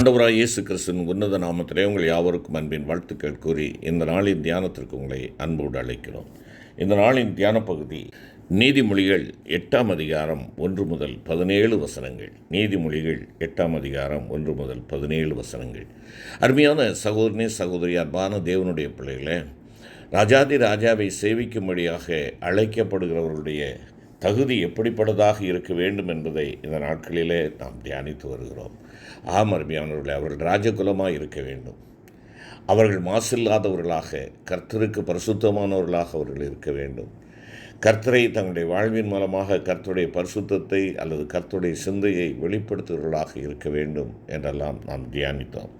ஆண்டவராய் இயேசு கிறிஸ்துவின் உன்னத நாமத்திலே உங்கள் யாவருக்கும் அன்பின் வாழ்த்துக்கள் கூறி இந்த நாளின் தியானத்திற்கு உங்களை அன்போடு அழைக்கிறோம். இந்த நாளின் தியான பகுதி நீதிமொழிகள் எட்டாம் அதிகாரம் ஒன்று முதல் பதினேழு வசனங்கள். நீதிமொழிகள் எட்டாம் அதிகாரம் ஒன்று முதல் பதினேழு வசனங்கள். அருமையான சகோதரனே சகோதரி அன்பான தேவனுடைய பிள்ளைகளே ராஜாதி ராஜாவை சேவிக்கும்படியாக அழைக்கப்படுகிறவர்களுடைய தகுதி எப்படிப்பட்டதாக இருக்க வேண்டும் என்பதை இந்த நாட்களிலே நாம் தியானித்து வருகிறோம். ஆம் அருமையானவர்களே அவர்கள் ராஜகுலமாக இருக்க வேண்டும். அவர்கள் மாசில்லாதவர்களாக கர்த்தருக்கு பரிசுத்தமானவர்களாக அவர்கள் இருக்க வேண்டும். கர்த்தரை தங்களுடைய வாழ்வின் மூலமாக கர்த்தருடைய பரிசுத்தத்தை அல்லது கர்த்தருடைய சிந்தையை வெளிப்படுத்துகிறவர்களாக இருக்க வேண்டும் என்றெல்லாம் நாம் தியானித்தோம்.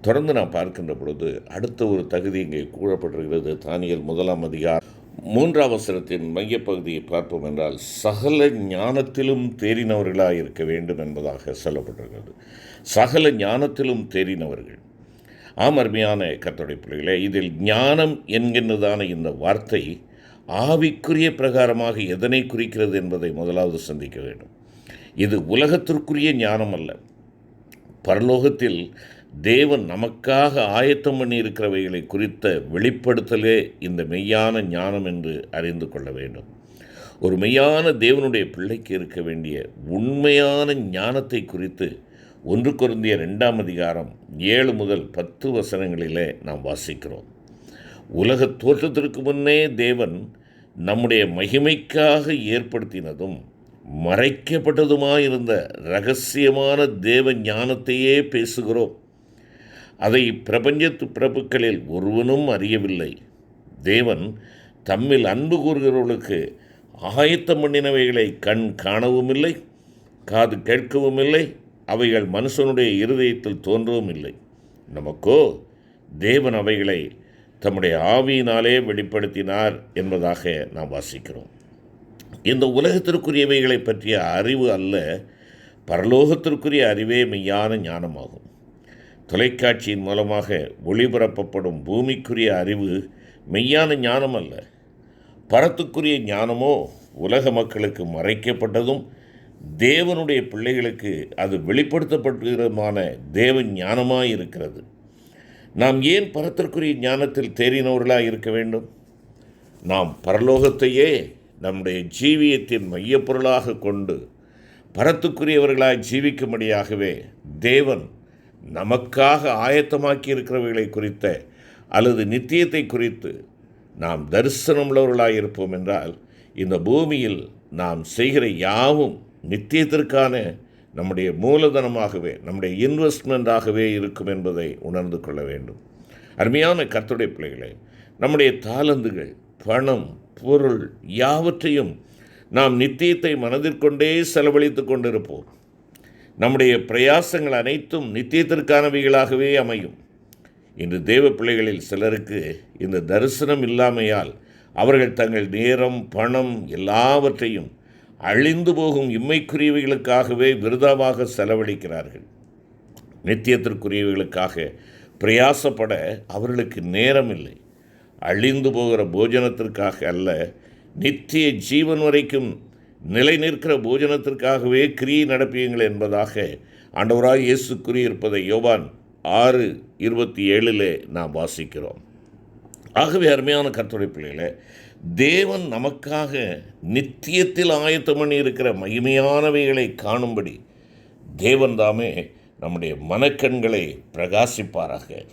தொடர்ந்து நாம் பார்க்கின்ற பொழுது அடுத்த ஒரு தகுதி இங்கே கூறப்பட்டிருக்கிறது. தானியல் முதலாம் அதிகாரம் மூன்றாவசரத்தின் மையப்பகுதியை பார்ப்போம் என்றால் சகல ஞானத்திலும் தேறினவர்களாக இருக்க வேண்டும் என்பதாக சொல்லப்பட்டிருக்கிறது. சகல ஞானத்திலும் தேறினவர்கள். ஆம் அருமையான கத்தோடைய பிள்ளைகளே இதில் ஞானம் என்கின்றதான இந்த வார்த்தை ஆவிக்குரிய பிரகாரமாக எதனை குறிக்கிறது என்பதை முதலாவது சந்திக்க வேண்டும். இது உலகத்திற்குரிய ஞானம் அல்ல. பரலோகத்தில் தேவன் நமக்காக ஆயத்தம் பண்ணி இருக்கிறவைகளை குறித்த வெளிப்படுத்தலே இந்த மெய்யான ஞானம் என்று அறிந்து கொள்ள வேண்டும். ஒரு மெய்யான தேவனுடைய பிள்ளைக்கு இருக்க வேண்டிய உண்மையான ஞானத்தை குறித்து ஒன்று குருந்திய ரெண்டாம் அதிகாரம் ஏழு முதல் பத்து வசனங்களிலே நாம் வாசிக்கிறோம். உலக தோற்றத்திற்கு முன்னே தேவன் நம்முடைய மகிமைக்காக ஏற்படுத்தினதும் மறைக்கப்பட்டதுமாயிருந்த ரகசியமான தேவ ஞானத்தையே பேசுகிறோம். அதை பிரபஞ்சத்து பிரபுக்களில் ஒருவனும் அறியவில்லை. தேவன் தம்மில் அன்பு கூறுகிறவர்களுக்கு ஆயத்தம் பண்ணினவைகளை கண் காணவும் இல்லை காது கேட்கவும் இல்லை அவைகள் மனுஷனுடைய இருதயத்தில் தோன்றவும் இல்லை நமக்கோ தேவன் அவைகளை தம்முடைய ஆவியினாலே வெளிப்படுத்தினார் என்பதாக நாம் வாசிக்கிறோம். இந்த உலகத்திற்குரியவைகளை பற்றிய அறிவு அல்ல பரலோகத்திற்குரிய அறிவே மெய்யான ஞானமாகும். தொலைக்காட்சியின் மூலமாக ஒளிபரப்பப்படும் பூமிக்குரிய அறிவு மெய்யான ஞானம் அல்ல. பரத்துக்குரிய ஞானமோ உலக மக்களுக்கு மறைக்கப்பட்டதும் தேவனுடைய பிள்ளைகளுக்கு அது வெளிப்படுத்தப்பட்டதுமான தேவ ஞானமாக இருக்கிறது. நாம் ஏன் பரத்திற்குரிய ஞானத்தில் தேறினவர்களாக இருக்க வேண்டும்? நாம் பரலோகத்தையே நம்முடைய ஜீவியத்தின் மையப்பொருளாக கொண்டு பரத்துக்குரியவர்களாய் ஜீவிக்கும்படியாகவே தேவன் நமக்காக ஆயத்தமாக்கி இருக்கிறவைகளை குறித்த அல்லது நித்தியத்தை குறித்து நாம் தரிசனமுள்ளவர்களாக இருப்போம் என்றால் இந்த பூமியில் நாம் செய்கிற யாவும் நித்தியத்திற்கான நம்முடைய மூலதனமாகவே நம்முடைய இன்வெஸ்ட்மெண்ட்டாகவே இருக்கும் என்பதை உணர்ந்து கொள்ள வேண்டும். அருமையான கத்துடைய பிள்ளைகளை நம்முடைய தாளந்துகள் பணம் பொருள் யாவற்றையும் நாம் நித்தியத்தை மனதிற்கொண்டே செலவழித்து கொண்டிருப்போம். நம்முடைய பிரயாசங்கள் அனைத்தும் நித்தியத்திற்கானவைகளாகவே அமையும். இன்று தேவ பிள்ளைகளில் சிலருக்கு இந்த தரிசனம் இல்லாமையால் அவர்கள் தங்கள் நேரம் பணம் எல்லாவற்றையும் அழிந்து போகும் இம்மைக்குரியவைகளுக்காகவே விருதாவாக செலவழிக்கிறார்கள். நித்தியத்திற்குரியவைகளுக்காக பிரயாசப்பட அவர்களுக்கு நேரம் இல்லை அழிந்து போகிற போஜனத்திற்காக அல்ல நித்திய ஜீவன் வரைக்கும் நிலை நிற்கிற போஜனத்திற்காகவே கிரியை நடப்பியுங்கள் என்பதாக ஆண்டவராக இயேசு கூறியிருப்பதை யோவான் ஆறு இருபத்தி ஏழிலே நாம் வாசிக்கிறோம். ஆகவே அருமையான கர்த்தருடைய பிள்ளைகளே தேவன் நமக்காக நித்தியத்தில் ஆயத்தம் பண்ணி இருக்கிற மகிமையானவைகளை காணும்படி தேவன் தாமே நம்முடைய மனக்கண்களை பிரகாசிப்பாராக.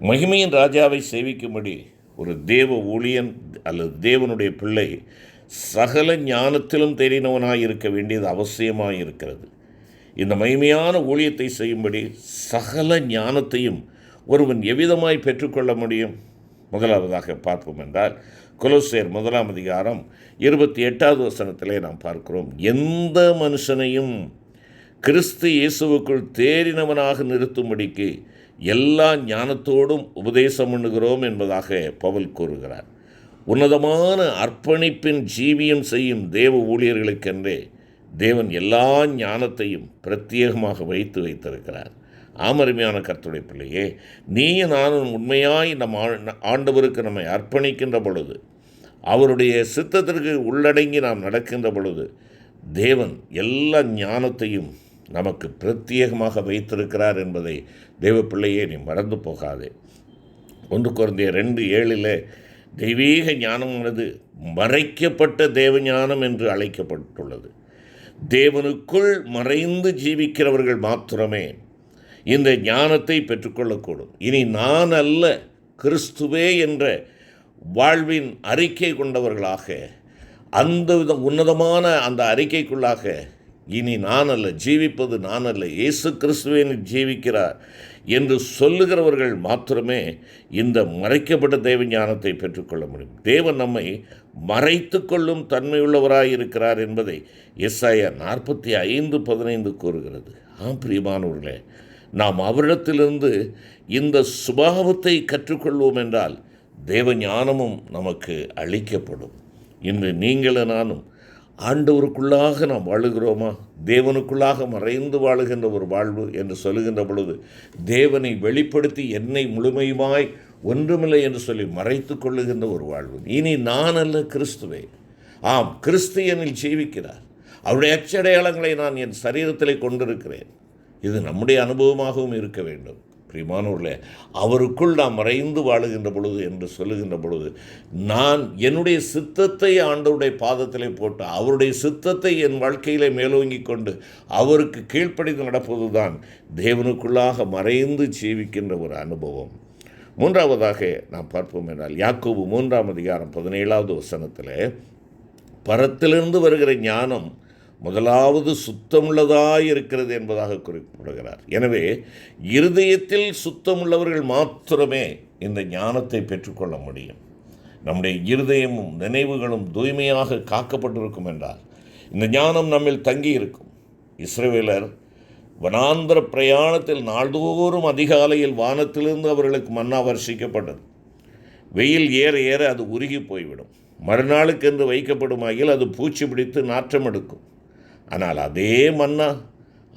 மகிமையின் ராஜாவை சேவிக்கும்படி ஒரு தேவ ஊழியன் அல்லது தேவனுடைய பிள்ளை சகல ஞானத்திலும் தெரிந்தவனாக இருக்க வேண்டியது அவசியமாக இருக்கிறது இந்த மகிமையான ஊழியத்தை செய்யும்படி சகல ஞானத்தையும் ஒருவன் எவ்விதமாய் பெற்றுக்கொள்ள முடியும்? முதலாவதாக பார்ப்போம் என்றால் குலசேர் முதலாம் அதிகாரம் இருபத்தி எட்டாவது வசனத்திலே நாம் பார்க்கிறோம் எந்த மனுஷனையும் கிறிஸ்து இயேசுவுக்குள் தேறினவனாக நிறுத்தும்படிக்கு எல்லா ஞானத்தோடும் உபதேசம் பண்ணுகிறோம் என்பதாக பவுல் கூறுகிறார். உன்னதமான அர்ப்பணிப்பின் ஜீவியம் செய்யும் தேவ ஊழியர்களுக்கென்றே தேவன் எல்லா ஞானத்தையும் பிரத்யேகமாக வைத்து வைத்திருக்கிறார். ஆமருமையான கர்த்துடைய பிள்ளையே நீயும் நானும் உண்மையாய் நம் ஆண்டவருக்கு நம்மை அர்ப்பணிக்கின்ற பொழுது அவருடைய சித்தத்திற்கு உள்ளடங்கி நாம் நடக்கின்ற பொழுது தேவன் எல்லா ஞானத்தையும் நமக்கு பிரத்யேகமாக வைத்திருக்கிறார் என்பதை தேவ பிள்ளையே நீ மறந்து போகாதே. ஒன்று குறைந்த ரெண்டு ஏழில் தெய்வீக ஞானமானது மறைக்கப்பட்ட தேவஞானம் என்று அழைக்கப்பட்டுள்ளது. தேவனுக்குள் மறைந்து ஜீவிக்கிறவர்கள் மாத்திரமே இந்த ஞானத்தை பெற்றுக்கொள்ளக்கூடும். இனி நான் அல்ல கிறிஸ்துவே என்ற வாழ்வின் அறிக்கை கொண்டவர்களாக அந்த வித உன்னதமான அந்த அறிக்கைக்குள்ளாக இனி நான் அல்ல ஜீவிப்பது நான் அல்ல இயேசு கிறிஸ்துவேன் ஜீவிக்கிறார் என்று சொல்லுகிறவர்கள் மாத்திரமே இந்த மறைக்கப்பட்ட தேவ ஞானத்தை பெற்றுக்கொள்ள முடியும். தேவன் நம்மை மறைத்து கொள்ளும் தன்மையுள்ளவராய் இருக்கிறார் என்பதை எஸ்ஐயா நாற்பத்தி ஐந்து பதினைந்து கூறுகிறது. ஆம் பிரியமானவர்களே நாம் அவரிடத்திலிருந்து இந்த சுபாவத்தை கற்றுக்கொள்வோம் என்றால் தேவ ஞானமும் நமக்கு அளிக்கப்படும். இன்று நீங்களும் நானும் ஆண்டவருக்குள்ளாக நாம் வாழுகிறோமா? தேவனுக்குள்ளாக மறைந்து வாழுகின்ற ஒரு வாழ்வு என்று சொல்லுகின்ற பொழுது தேவனை வெளிப்படுத்தி என்னை முழுமையுமாய் ஒன்றுமில்லை என்று சொல்லி மறைத்து கொள்ளுகின்ற ஒரு வாழ்வு. இனி நான் அல்ல கிறிஸ்துவே. ஆம் கிறிஸ்தியனில் ஜீவிக்கிறார். அவருடைய அச்சடையாளங்களை நான் என் சரீரத்திலே கொண்டிருக்கிறேன். இது நம்முடைய அனுபவமாகவும் இருக்க வேண்டும். பிரிமானூரில் அவருக்குள் நாம் மறைந்து வாழுகின்ற பொழுது என்று சொல்லுகின்ற பொழுது நான் என்னுடைய சித்தத்தை ஆண்டவருடைய பாதத்திலே போட்டு அவருடைய சித்தத்தை என் வாழ்க்கையிலே மேலோங்கி கொண்டு அவருக்கு கீழ்ப்படிந்து நடப்பது தான் தேவனுக்குள்ளாக மறைந்து ஜீவிக்கின்ற ஒரு அனுபவம். மூன்றாவதாக நாம் பார்ப்போம் என்றால் யாக்கோபு மூன்றாம் அதிகாரம் பதினேழாவது வசனத்தில் பரத்திலிருந்து வருகிற ஞானம் முதலாவது சுத்தமுள்ளதாய் இருக்கிறது என்பதாக குறிப்பிடுகிறார். எனவே இருதயத்தில் சுத்தமுள்ளவர்கள் மாத்திரமே இந்த ஞானத்தை பெற்றுக்கொள்ள முடியும். நம்முடைய இருதயமும் நினைவுகளும் தூய்மையாக காக்கப்பட்டிருக்கும் என்றால் இந்த ஞானம் நம்மில் தங்கி இருக்கும் இஸ்ரேலர் வனாந்திர பிரயாணத்தில் நாள்தோறும் அதிகாலையில் வானத்திலிருந்து அவர்களுக்கு மன்னா வர்ஷிக்கப்பட்டது. வெயில் ஏற ஏற அது உருகி போய்விடும். மறுநாளுக்கென்று வகையில் அது பூச்சி பிடித்து நாற்றம் எடுக்கும் ஆனால் அதே மன்னா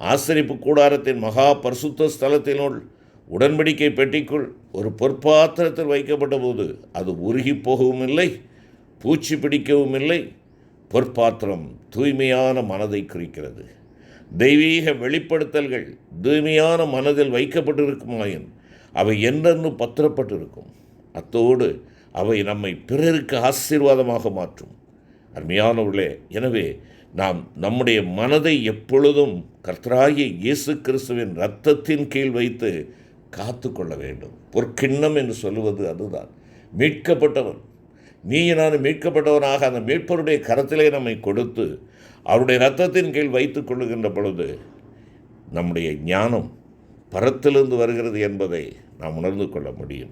ஆசரிப்பு கூடாரத்தின் மகா பரிசுத்த ஸ்தலத்தினுள் உடன்படிக்கை பெட்டிக்குள் ஒரு பொற்பாத்திரத்தில் வைக்கப்பட்ட போது அது உருகி போகவும் இல்லை பூச்சி பிடிக்கவும் இல்லை பொற்பாத்திரம் தூய்மையான மனதை குறிக்கிறது. தெய்வீக வெளிப்படுத்தல்கள் தூய்மையான மனதில் வைக்கப்பட்டிருக்குமாயின் அவை என்னென்னு பத்திரப்பட்டிருக்கும். அத்தோடு அவை நம்மை பிறருக்கு ஆசீர்வாதமாக மாற்றும். அருமையானவர்களே எனவே நாம் நம்முடைய மனதை எப்பொழுதும் கர்த்தராகிய இயேசு கிறிஸ்துவின் இரத்தத்தின் கீழ் வைத்து காத்து கொள்ள வேண்டும். பொற்கிண்ணம் என்று சொல்லுவது அதுதான். மீட்கப்பட்டவன். நீ நான் மீட்கப்பட்டவனாக அந்த மீட்பருடைய கரத்திலே நம்மை கொடுத்து அவருடைய இரத்தத்தின் கீழ் வைத்து கொள்ளுகின்ற பொழுது நம்முடைய ஞானம் பரத்திலிருந்து வருகிறது என்பதை நாம் உணர்ந்து கொள்ள முடியும்.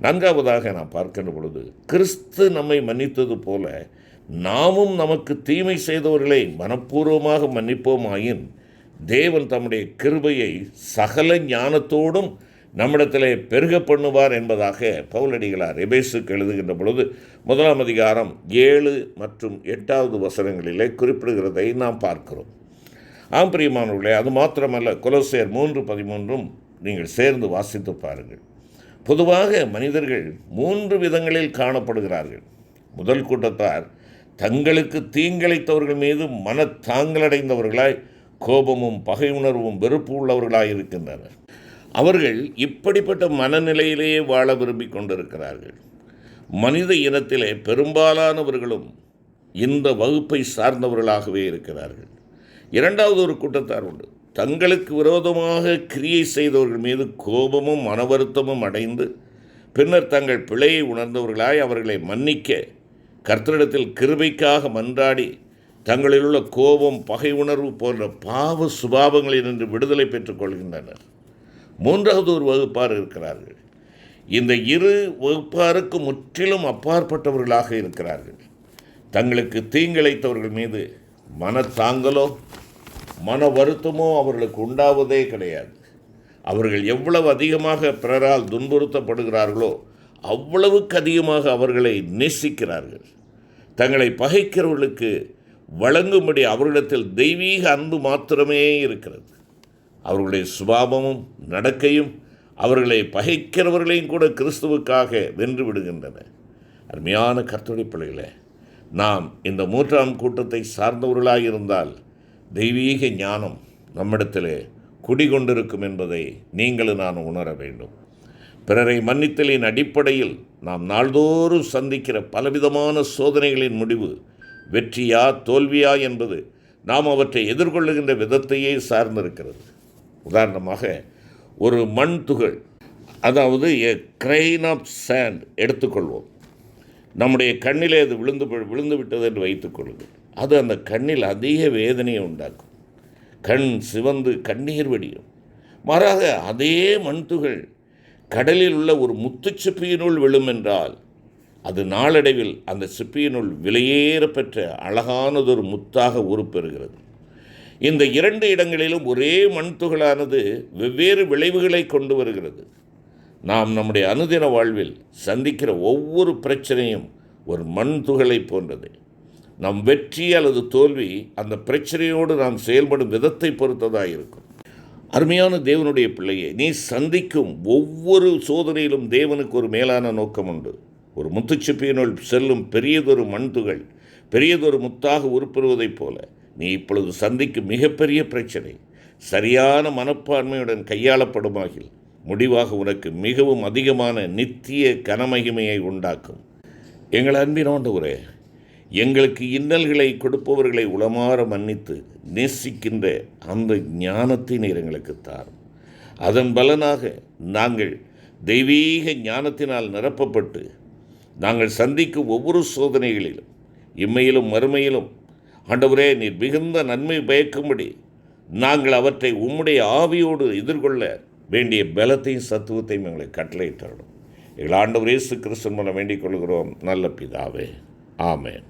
நான்காவதாக நாம் பார்க்கின்ற பொழுது கிறிஸ்து நம்மை மன்னித்தது போல நாமும் நமக்கு தீமை செய்தவர்களை மனப்பூர்வமாக மன்னிப்போமாயின் தேவன் தம்முடைய கிருபையை சகல ஞானத்தோடும் நம்மிடத்திலே பெருக பண்ணுவார் என்பதாக பவுலடிகளார் எபேசுக்கு எழுதுகின்ற பொழுது முதலாம் அதிகாரம் ஏழு மற்றும் எட்டாவது வசனங்களிலே குறிப்பிடுகிறதை நாம் பார்க்கிறோம். ஆம் பிரியமானவர்களே அது மாத்திரமல்ல குலசேர் மூன்று பதிமூன்றும் நீங்கள் சேர்ந்து வாசித்து பாருங்கள். பொதுவாக மனிதர்கள் மூன்று விதங்களில் காணப்படுகிறார்கள். முதல் கூட்டத்தார் தங்களுக்கு தீங்கிழைத்தவர்கள் மீது மனத்தாங்கலடைந்தவர்களாய் கோபமும் பகை உணர்வும் வெறுப்பு உள்ளவர்களாய் இருக்கின்றனர். அவர்கள் இப்படிப்பட்ட மனநிலையிலேயே வாழ விரும்பி கொண்டிருக்கிறார்கள். மனித இனத்திலே பெரும்பாலானவர்களும் இந்த வகுப்பை சார்ந்தவர்களாகவே இருக்கிறார்கள். இரண்டாவது ஒரு கூட்டத்தார் உண்டு. தங்களுக்கு விரோதமாக கிரியை செய்தவர்கள் மீது கோபமும் மனவருத்தமும் அடைந்து பின்னர் தங்கள் பிழையை உணர்ந்தவர்களாய் அவர்களை மன்னிக்க கர்த்தரிடத்தில் கிருபைக்காக மன்றாடி தங்களில் உள்ள கோபம் பகை உணர்வு போன்ற பாவ சுபாவங்களிலிருந்து விடுதலை பெற்றுக் கொள்கின்றனர் மூன்றாவது ஒரு வகுப்பார் இருக்கிறார்கள். இந்த இரு வகுப்பாருக்கு முற்றிலும் அப்பாற்பட்டவர்களாக இருக்கிறார்கள். தங்களுக்கு தீங்கிழைத்தவர்கள் மீது மனத்தாங்கலோ மன வருத்தமோ அவர்களுக்கு உண்டாவதே கிடையாது. அவர்கள் எவ்வளவு அதிகமாக பிறரால் துன்புறுத்தப்படுகிறார்களோ அவ்வளவுக்கு அதிகமாக அவர்களை நேசிக்கிறார்கள். தங்களை பகைக்கிறவர்களுக்கு வழங்கும்படி அவர்களிடத்தில் தெய்வீக அன்பு மாத்திரமே இருக்கிறது. அவர்களுடைய சுபாவமும் நடக்கையும் அவர்களை பகைக்கிறவர்களையும் கூட கிறிஸ்துவுக்காக வென்று விடுகின்றன. அருமையான கர்த்தருடைய பிள்ளைகளே நாம் இந்த மூன்றாம் கூட்டத்தை சார்ந்தவர்களாக இருந்தால் தெய்வீக ஞானம் நம்மிடத்திலே குடிகொண்டிருக்கும் என்பதை நீங்களும் நான் உணர வேண்டும். பிறரை மன்னித்தலின் அடிப்படையில் நாம் நாள்தோறும் சந்திக்கிற பலவிதமான சோதனைகளின் முடிவு வெற்றியா தோல்வியா என்பது நாம் அவற்றை எதிர்கொள்ளுகின்ற விதத்தையே சார்ந்திருக்கிறது. உதாரணமாக ஒரு மண் துகள் அதாவது எ கிரெயின் ஆஃப் சேண்ட் எடுத்துக்கொள்வோம். நம்முடைய கண்ணிலே அது விழுந்து விழுந்து விட்டது என்று வைத்துக்கொள்ளுங்கள் அது அந்த கண்ணில் அதிக வேதனையை உண்டாக்கும். கண் சிவந்து கண்ணீர் வடியும். மாறாக அதே மண்துகள் கடலில் உள்ள ஒரு முத்துச் சிப்பியினுள் விழும் என்றால் அது நாளடைவில் அந்த சிப்பியினுள் விலையேற பெற்ற அழகானதொரு முத்தாக உருப்பெறுகிறது. இந்த இரண்டு இடங்களிலும் ஒரே மண்துகளானது வெவ்வேறு விளைவுகளை கொண்டு வருகிறது. நாம் நம்முடைய அனுதின வாழ்வில் சந்திக்கிற ஒவ்வொரு பிரச்சனையும் ஒரு மண் துகளை போன்றது. நம் வெற்றி அல்லது தோல்வி அந்த பிரச்சனையோடு நாம் செயல்படும் விதத்தை பொறுத்ததாக இருக்கும் அருமையான தேவனுடைய பிள்ளையே நீ சந்திக்கும் ஒவ்வொரு சோதனையிலும் தேவனுக்கு ஒரு மேலான நோக்கம் உண்டு. ஒரு முத்துச்சிப்பியினுள் செல்லும் பெரியதொரு மண்துகள் பெரியதொரு முத்தாக உருப்பெறுவதைப் போல நீ இப்பொழுது சந்திக்கும் மிகப்பெரிய பிரச்சனை சரியான மனப்பான்மையுடன் கையாளப்படுமாகில் முடிவாக உனக்கு மிகவும் அதிகமான நித்திய கனமகிமையை உண்டாக்கும். எங்கள் அன்பினோண்டு ஒரே எங்களுக்கு இன்னல்களை கொடுப்பவர்களை உளமாற மன்னித்து நேசிக்கின்ற அந்த ஞானத்தை நீர் எங்களுக்கு தாரும். அதன் பலனாக நாங்கள் தெய்வீக ஞானத்தினால் நிரப்பப்பட்டு நாங்கள் சந்திக்கும் ஒவ்வொரு சோதனைகளிலும் இம்மையிலும் மறுமையிலும் ஆண்டவரே நீர் மிகுந்த நன்மை பயக்கும்படி நாங்கள் அவற்றை உம்முடைய ஆவியோடு எதிர்கொள்ள வேண்டிய பலத்தையும் சத்துவத்தையும் எங்களை கட்டளையிட்டோம் எங்கள் ஆண்டவர் இயேசு கிறிஸ்து மூலம் வேண்டிக் கொள்கிறோம். நல்ல பிதாவே. ஆமேன்.